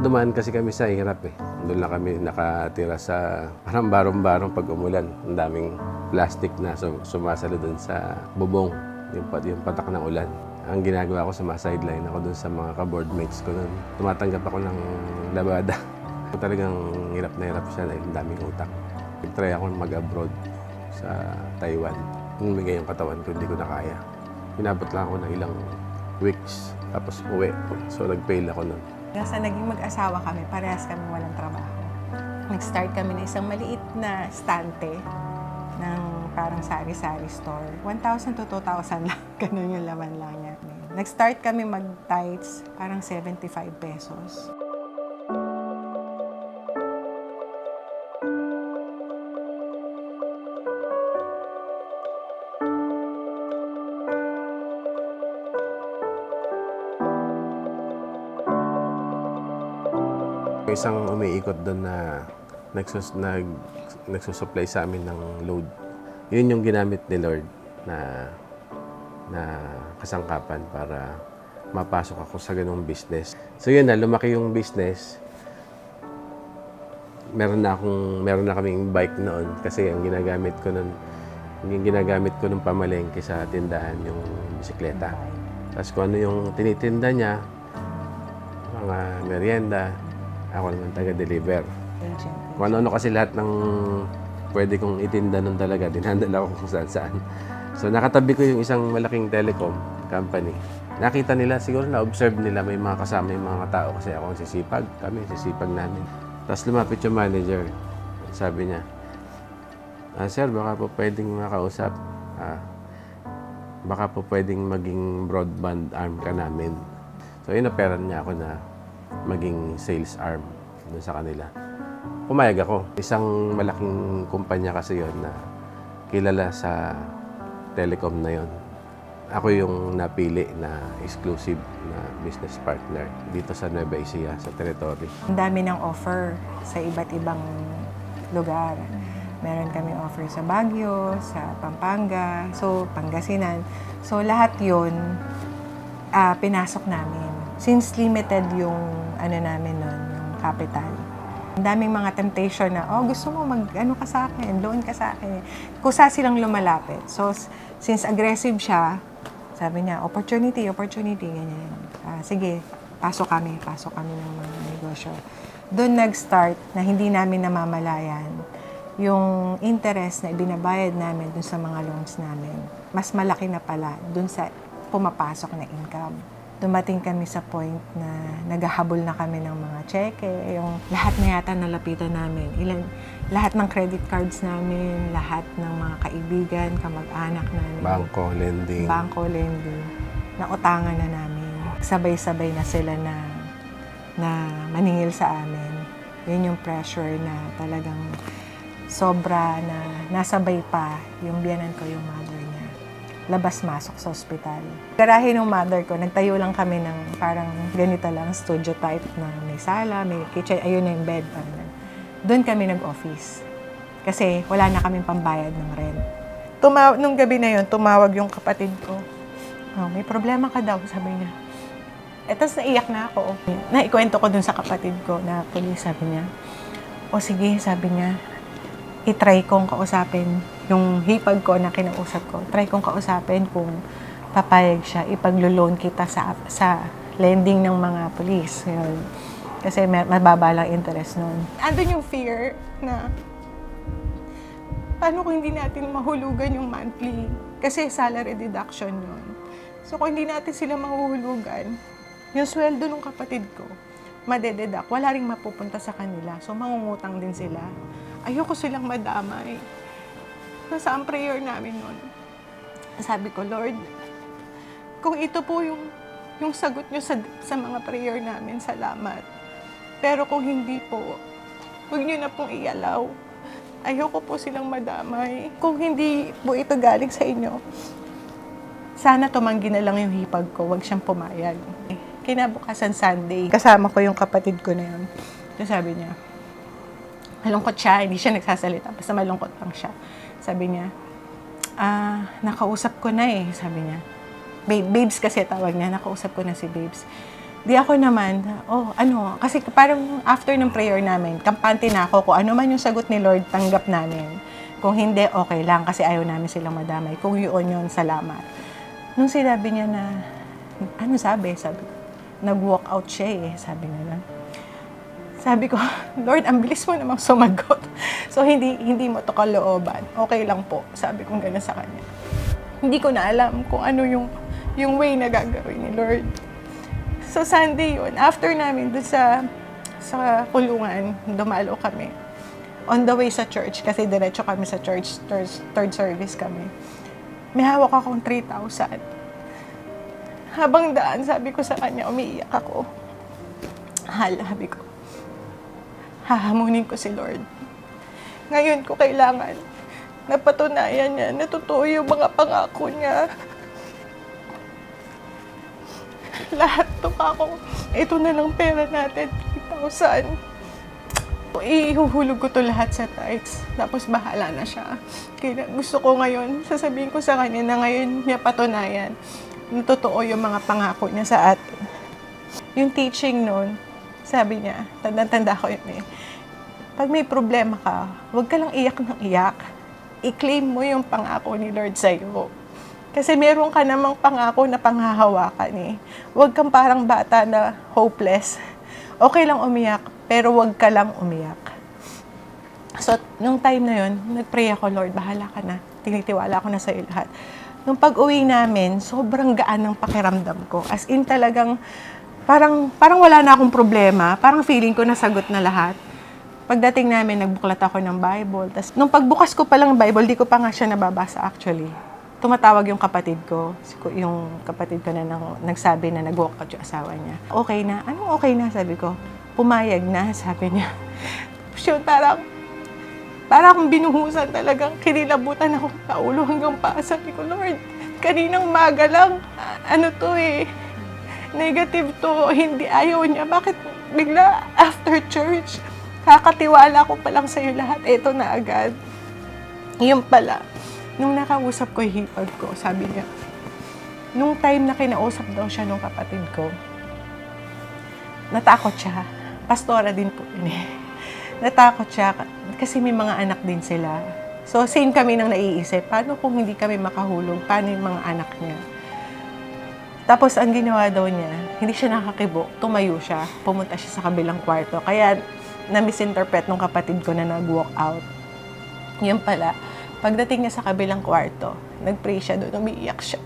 dumaan kasi kami sa hirap eh. Doon lang kami nakatira sa parang barong-barong pag umulan. Ang daming plastic na sum- sumasalo doon sa bubong, yung, pat- yung patak ng ulan. Ang ginagawa ko, sumasideline ako doon sa mga ka-board mates ko noon. Tumatanggap ako ng labada. Talagang hirap na hirap siya dahil ang daming utang. Try ako mag-abroad sa Taiwan. Umigay yung katawan ko, hindi ko na kaya. Pinabot lang ako ng ilang weeks, tapos uwi. So nag-fail ako noon. Nasa naging mag-asawa kami, parehas kami walang trabaho. Nag-start kami ng isang maliit na stante ng parang sari-sari store. 1,000 to 2,000 lang. Ganun yung laman lang niya. Nag-start kami mag-tights, parang 75 pesos. Isang umiikot doon na nagsus, nag, nagsusupply sa amin ng load. Yun yung ginamit ni Lord na na kasangkapan para mapasok ako sa ganung business. So yun na, lumaki yung business. Meron na akong, meron na kaming bike noon kasi ang ginagamit ko noon, yung ginagamit ko nung pamalengke sa tindahan yung bisikleta. Tapos kung ano yung tinitinda niya, mga merienda, ako naman taga-deliver. Kung ano-ano kasi lahat ng pwede kong itinda nun talaga, dinhandle ako kung saan saan. So nakatabi ko yung isang malaking telecom company. Nakita nila, siguro na-observe nila may mga kasama yung mga tao kasi ako ang sisipag, kami sisipag namin. Tapos lumapit yung manager. Sabi niya, ah, Sir, baka po pwedeng makausap. Ah, baka po pwedeng maging broadband arm ka namin. So, inoperan niya ako na maging sales arm dun sa kanila. Pumayag ako. Isang malaking kumpanya kasi yon na kilala sa telecom na yon. Ako yung napili na exclusive na business partner dito sa Nueva Ecija, sa territory. Ang dami ng offer sa iba't ibang lugar. Meron kami offer sa Baguio, sa Pampanga, so Pangasinan. So lahat yun, ah, pinasok namin. Since limited yung ano namin nun, yung capital. Ang daming mga temptation na, oh, gusto mo mag, ano ka sa akin, loan ka sa akin. Kusa silang lumalapit. So, since aggressive siya, sabi niya, opportunity, opportunity, ganyan. Ah, sige, pasok kami, pasok kami ng mga negosyo. Doon nag-start na hindi namin namamalayan yung interest na ibinabayad namin dun sa mga loans namin. Mas malaki na pala dun sa pumapasok na income. Dumating kami sa point na naghahabol na kami ng mga cheque, yung lahat na yata nalapitan namin. Ilan, lahat ng credit cards namin, lahat ng mga kaibigan, kamag-anak namin Bangko, lending. bangko lending na utangan na namin. Sabay-sabay na sila na na maningil sa amin. Yun yung pressure na talagang sobra na nasabay pa yung biyanan ko, yung niya. Labas-masok sa ospital. Garahe ng mother ko, nagtayo lang kami ng parang ganito lang, studio type na may sala, may kitchen, ayun na yung bed. Doon kami nag-office. Kasi wala na kaming pambayad ng rent. Tumaw nung gabi na yun, tumawag yung kapatid ko. Oh, may problema ka daw, sabi niya. Eh, tapos naiyak na ako. Naikwento ko dun sa kapatid ko na police, sabi niya. O sige, sabi niya, itry kong kausapin yung hipag ko na kinausap ko. Try kong kausapin kung papayag siya, ipaglo-loan kita sa, sa lending ng mga police. Yun. Kasi may, mababa lang interest nun. Andun yung fear na paano kung hindi natin mahulugan yung monthly? Kasi salary deduction yun. So kung hindi natin sila mahuhulugan, yung sweldo ng kapatid ko, madededak, wala ring mapupunta sa kanila. So mangungutang din sila. Ayoko silang madamay. Nasa ang prayer namin nun. Sabi ko, Lord, kung ito po yung, yung sagot nyo sa, sa mga prayer namin, salamat. Pero kung hindi po, huwag nyo na pong ialaw. Ayoko po silang madamay. Kung hindi po ito galing sa inyo, sana tumanggi na lang yung hipag ko, wag siyang pumayag. Kinabukasan Sunday, kasama ko yung kapatid ko na yun. So sabi niya, malungkot siya, hindi siya nagsasalita, basta malungkot lang siya. Sabi niya, ah, nakausap ko na eh, sabi niya. Babe, babes kasi tawag niya, nakausap ko na si babes. Di ako naman, oh, ano, kasi parang after ng prayer namin, kampante na ako kung ano man yung sagot ni Lord, tanggap namin. Kung hindi, okay lang kasi ayaw namin silang madamay. Kung yun yun, salamat. Nung sinabi niya na, ano sabi? Sabi nag-walk out siya eh, sabi niya lang. Sabi ko, Lord, ang bilis mo namang sumagot. So, hindi hindi mo to kalooban. Okay lang po. Sabi ko gano'n sa kanya. Hindi ko na alam kung ano yung, yung way na gagawin ni Lord. So, Sunday yun. After namin doon sa, sa kulungan, dumalo kami. On the way sa church, kasi diretso kami sa church, third, third service kami. May hawak akong 3,000. Habang daan, sabi ko sa kanya, umiiyak ako. Hal, sabi ko, hahamunin ko si Lord. Ngayon ko kailangan na patunayan niya na totoo yung mga pangako niya. Lahat to ako, ito na lang pera natin, 3,000. Ihuhulog ko to lahat sa tithes, tapos bahala na siya. Kaya gusto ko ngayon, sasabihin ko sa kanya na ngayon niya patunayan na totoo yung mga pangako niya sa atin. Yung teaching noon, sabi niya, tanda-tanda ko yun eh, pag may problema ka, huwag ka lang iyak ng iyak. I-claim mo yung pangako ni Lord sa iyo. Kasi meron ka namang pangako na panghahawakan eh. Huwag kang parang bata na hopeless. Okay lang umiyak, pero huwag ka lang umiyak. So, nung time na yun, nag-pray ako, Lord, bahala ka na. Tinitiwala ko na sa iyo lahat. Nung pag-uwi namin, sobrang gaan ng pakiramdam ko. As in talagang, parang, parang wala na akong problema. Parang feeling ko nasagot na lahat. Pagdating namin, nagbuklat ako ng Bible. Tapos, nung pagbukas ko pa lang ng Bible, di ko pa nga siya nababasa actually. Tumatawag yung kapatid ko, yung kapatid ko na nang, nagsabi na nag-walk out yung asawa niya. Okay na? Anong okay na? Sabi ko. Pumayag na, sabi niya. Yun, parang, parang akong binuhusan talagang kinilabutan ako sa ulo hanggang pa. Sabi ko, Lord, kaninang maga lang, ano to eh, negative to, hindi ayaw niya. Bakit bigla after church, kakatiwala ko pa lang sa'yo lahat, eto na agad. Yun pala, nung nakausap ko yung hipag ko, sabi niya, nung time na kinausap daw siya nung kapatid ko, natakot siya. Pastora din po yun eh. Natakot siya kasi may mga anak din sila. So, same kami nang naiisip, paano kung hindi kami makahulog? Paano yung mga anak niya? Tapos, ang ginawa daw niya, hindi siya nakakibo, tumayo siya, pumunta siya sa kabilang kwarto. Kaya, na-misinterpret nung kapatid ko na nag-walk out. Yun pala, pagdating niya sa kabilang kwarto, nag-pray siya doon, umiiyak siya.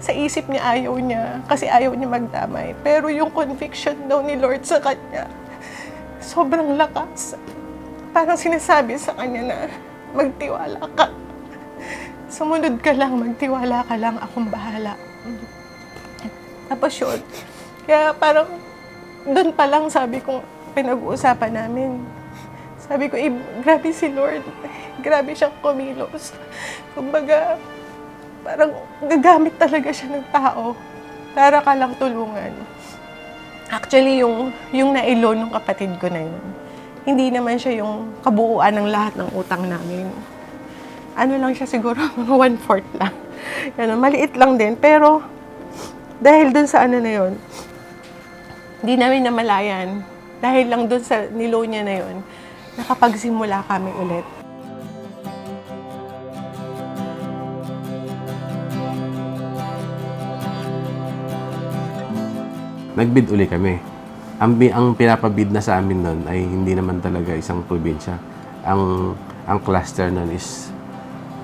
Sa isip niya, ayaw niya, kasi ayaw niya magdamay. Pero yung conviction daw ni Lord sa kanya, sobrang lakas. Parang sinasabi sa kanya na, magtiwala ka. Sumunod ka lang, magtiwala ka lang, akong bahala. Tapos yun, kaya parang doon pa lang sabi ko, pinag-uusapan namin. Sabi ko, eh, grabe si Lord. Grabe siyang kumilos. Kumbaga, parang gagamit talaga siya ng tao para ka lang tulungan. Actually, yung, yung nailon ng kapatid ko na yun, hindi naman siya yung kabuuan ng lahat ng utang namin. Ano lang siya siguro, mga one-fourth lang. Ganun, maliit lang din. Pero, dahil dun sa ano na yun, hindi namin namalayan. Dahil lang dun sa nilo niya na yun, nakapagsimula kami ulit. Nagbid uli kami. Ang, ang pinapabid na sa amin nun ay hindi naman talaga isang probinsya. Ang, ang cluster nun is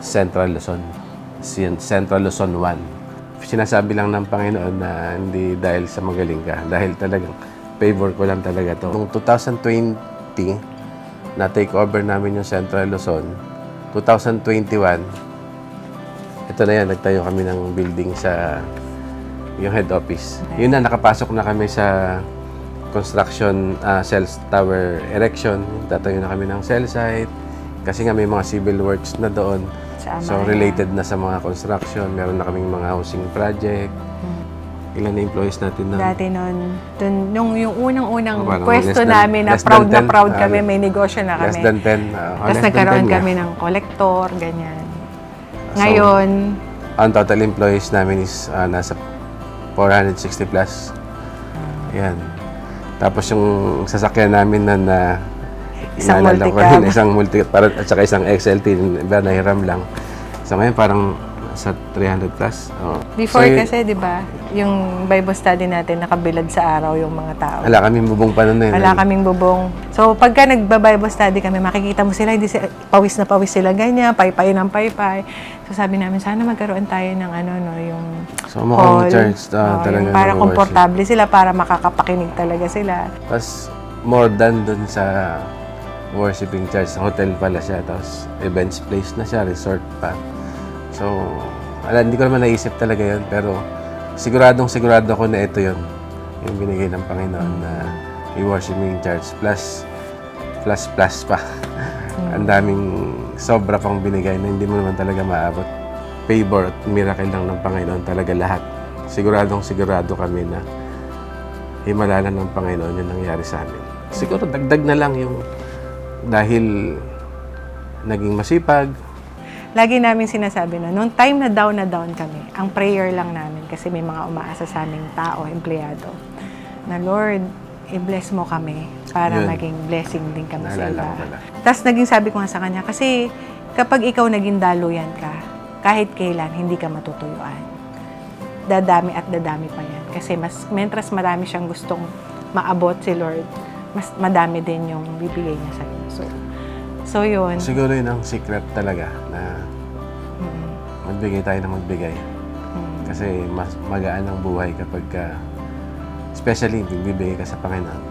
Central Luzon. Central Luzon 1. Sinasabi lang ng Panginoon na hindi dahil sa magaling ka, dahil talagang favor ko lang talaga to. Noong 2020, na take over namin yung Central Luzon, 2021, ito na yan, nagtayo kami ng building sa yung head office. Yun na, nakapasok na kami sa construction uh, cell tower erection. Tatayo na kami ng cell site. Kasi nga may mga civil works na doon. Sa So Amaya. related na sa mga construction. Meron na kaming mga housing project. Ilan na employees natin na? Dati nun, dun, nung yung unang-unang Oh, parang pwesto less than- namin na less than proud na 10, proud ah, kami, may negosyo na Less kami. than 10. uh, oh, Tapos less than nagkaroon 10 nga. kami ng collector, ganyan. So, Ngayon, Ang total employees namin is ah, nasa 460 plus. Yan. Tapos yung sasakyan namin na na Isang naalala ko multicab. rin, isang multi para, at saka isang XLT, iba nahiram lang. So ngayon parang sa 300 plus. Oh. Before so, yun- kasi, di ba, yung Bible study natin, nakabilad sa araw yung mga tao. Wala kami bubong pa nun eh. Wala kaming bubong. So, pagka nagba-Bible study kami, makikita mo sila, hindi sila, pawis na pawis sila ganyan, paypay ng paypay. So, sabi namin, sana magkaroon tayo ng ano, no, yung So mukhang church ah, Oo, talaga. yung para komportable sila, para makakapakinig talaga sila. Tapos more than dun sa worshiping church, hotel pala siya. Tapos events place na siya, resort pa. So, ala, hindi ko naman naisip talaga yun. Pero siguradong sigurado ako na ito yun. Yung binigay ng Panginoon na i-worshiping church. Plus, plus, plus pa. Ang daming sobra pang binigay na hindi mo naman talaga maabot. Favor at miracle lang ng Panginoon talaga lahat. Siguradong sigurado kami na himalalan ng Panginoon yung nangyari sa amin. Siguro dagdag na lang yung dahil naging masipag, Lagi namin sinasabi na, nung time na down na down kami, ang prayer lang namin, kasi may mga umaasa sa aming tao, empleyado, na Lord, i-bless mo kami para Yun. maging blessing din kami sa Naalala iba. Tapos naging sabi ko nga sa kanya, kasi kapag ikaw naging daluyan ka, kahit kailan, hindi ka matutuyuan. Dadami at dadami pa yan. Kasi mas, mentras marami siyang gustong maabot si Lord, mas madami din yung bibigay niya sa'yo. So, so yun. siguro yun ang secret talaga na Mm, magbigay tayo ng magbigay. mm. Kasi mas magaan ang buhay kapag ka, especially bibigay ka sa Panginoon.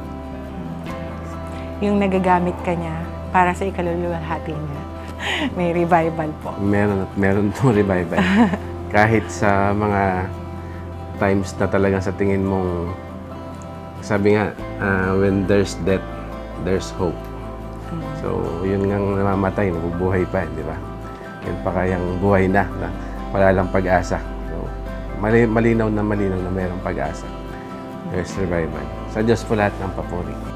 yung nagagamit ka niya para sa ikaluluwalhati niya. May revival po. Meron at meron itong revival. Kahit sa mga times na talagang sa tingin mong sabi nga, ah, when there's death, there's hope. So, yun nga namamatay, nabubuhay pa, di ba? Yun pa kayang buhay na, na wala lang pag-asa. So, mali- malinaw na malinaw na mayroong pag-asa. There's revival. Sa Diyos po lahat ng papuri.